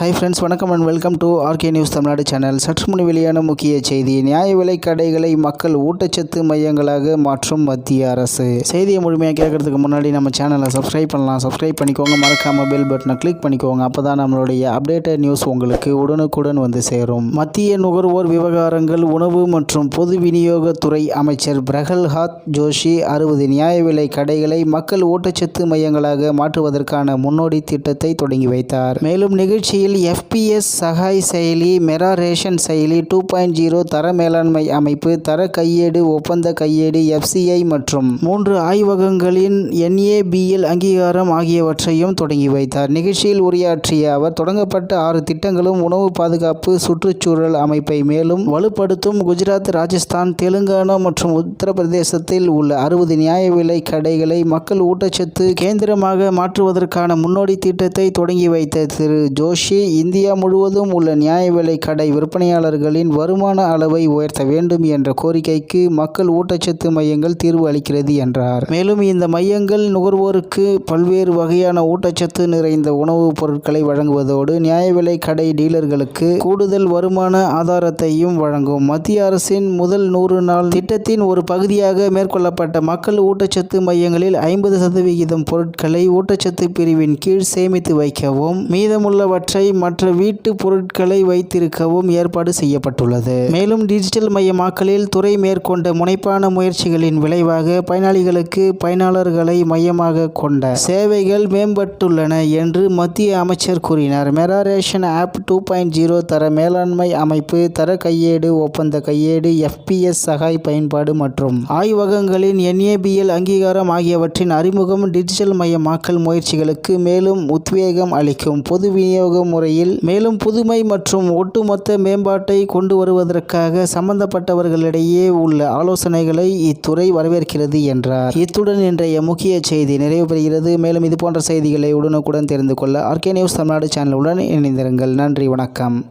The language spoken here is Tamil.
ஹாய் ஃப்ரெண்ட்ஸ் வணக்கம் and welcome to RK news Tamil Nadu channel சற்று முன் வெளியான முக்கிய செய்தி. நியாய விலை கடைகளை மக்கள் ஊட்டச்சத்து மையங்களாக மாற்றும் மத்திய அரசு. செய்தியை முழுமையாக கேட்கறதுக்கு முன்னாடி நம்ம சேனலை சப்ஸ்கிரைப் பண்ணலாம். சப்ஸ்கிரைப் பண்ணிக்கோங்க. மறக்காம பெல் பட்டனை கிளிக் பண்ணிக்கோங்க. அப்போ தான் நம்மளுடைய அப்டேட்டட் நியூஸ் உங்களுக்கு உடனுக்குடன் வந்து சேரும். மத்திய நுகர்வோர் விவகாரங்கள் உணவு மற்றும் பொது விநியோகத்துறை அமைச்சர் பிரகல்ஹாத் ஜோஷி அறுபது நியாய விலை கடைகளை மக்கள் ஊட்டச்சத்து மையங்களாக மாற்றுவதற்கான முன்னோடி திட்டத்தை தொடங்கி வைத்தார். மேலும் நிகழ்ச்சியில் எஃபிஎஸ் சகாய் செயலி மெரா ரேஷன் செயலி டூ பாயிண்ட் ஜீரோ தர மேலாண்மை அமைப்பு தர கையேடு ஒப்பந்த கையேடு எஃப்சிஐ மற்றும் மூன்று ஆய்வகங்களின் என்ஏபிஎல் அங்கீகாரம் ஆகியவற்றையும் தொடங்கி வைத்தார். நிகழ்ச்சியில் உரையாற்றிய அவர் தொடங்கப்பட்ட ஆறு திட்டங்களும் உணவு பாதுகாப்பு சுற்றுச்சூழல் அமைப்பை மேலும் வலுப்படுத்தும். குஜராத் ராஜஸ்தான் தெலுங்கானா மற்றும் உத்தரப்பிரதேசத்தில் உள்ள அறுபது நியாய விலை கடைகளை மக்கள் ஊட்டச்சத்து கேந்திரமாக மாற்றுவதற்கான முன்னோடி திட்டத்தை தொடங்கி வைத்த திரு ஜோஷி இந்தியா முழுவதும் உள்ள நியாய விலை கடை விற்பனையாளர்களின் வருமான அளவை உயர்த்த வேண்டும் என்ற கோரிக்கைக்கு மக்கள் ஊட்டச்சத்து மையங்கள் தீர்வு அளிக்கிறது என்றார். மேலும் இந்த மையங்கள் நுகர்வோருக்கு பல்வேறு வகையான ஊட்டச்சத்து நிறைந்த உணவுப் பொருட்களை வழங்குவதோடு நியாய விலை கடை டீலர்களுக்கு கூடுதல் வருமான ஆதாரத்தையும் வழங்கும். மத்திய அரசின் முதல் நூறு நாள் திட்டத்தின் ஒரு பகுதியாக மேற்கொள்ளப்பட்ட மக்கள் ஊட்டச்சத்து மையங்களில் ஐம்பது சதவிகிதம் பொருட்களை ஊட்டச்சத்து பிரிவின் கீழ் சேமித்து வைக்கவும் மீதமுள்ளவற்றை மற்ற வீட்டு பொருட்களை வைத்திருக்கவும் ஏற்பாடு செய்யப்பட்டுள்ளது. மேலும் டிஜிட்டல் மயமாக்கலில் துறை மேற்கொண்ட முனைப்பான முயற்சிகளின் விளைவாக பயனாளிகளுக்கு பயனாளர்களை மையமாக கொண்ட சேவைகள் மேம்பட்டுள்ளன என்று மத்திய அமைச்சர் கூறினார். Mera ration app two point zero தர மேலாண்மை அமைப்பு தர கையேடு ஒப்பந்த கையேடு எஃபிஎஸ் சகாய் பயன்பாடு மற்றும் ஆய்வகங்களின் என்ஏபிஎல் அங்கீகாரம் ஆகியவற்றின் அறிமுகம் டிஜிட்டல் மயமாக்கல் முயற்சிகளுக்கு மேலும் உத்வேகம் அளிக்கும் பொது விநியோக முறையில் மேலும் புதுமை மற்றும் ஒட்டுமொத்த மேம்பாட்டை கொண்டு வருவதற்காக சம்பந்தப்பட்டவர்களிடையே உள்ள ஆலோசனைகளை இத்துறை வரவேற்கிறது என்றார். இத்துடன் இன்றைய முக்கிய செய்தி நிறைவு பெறுகிறது. மேலும் இது போன்ற செய்திகளை உடனுக்குடன் தெரிந்து கொள்ள ஆர்கே நியூஸ் தமிழ்நாடு சேனலுடன் இணைந்திருங்கள். நன்றி வணக்கம்.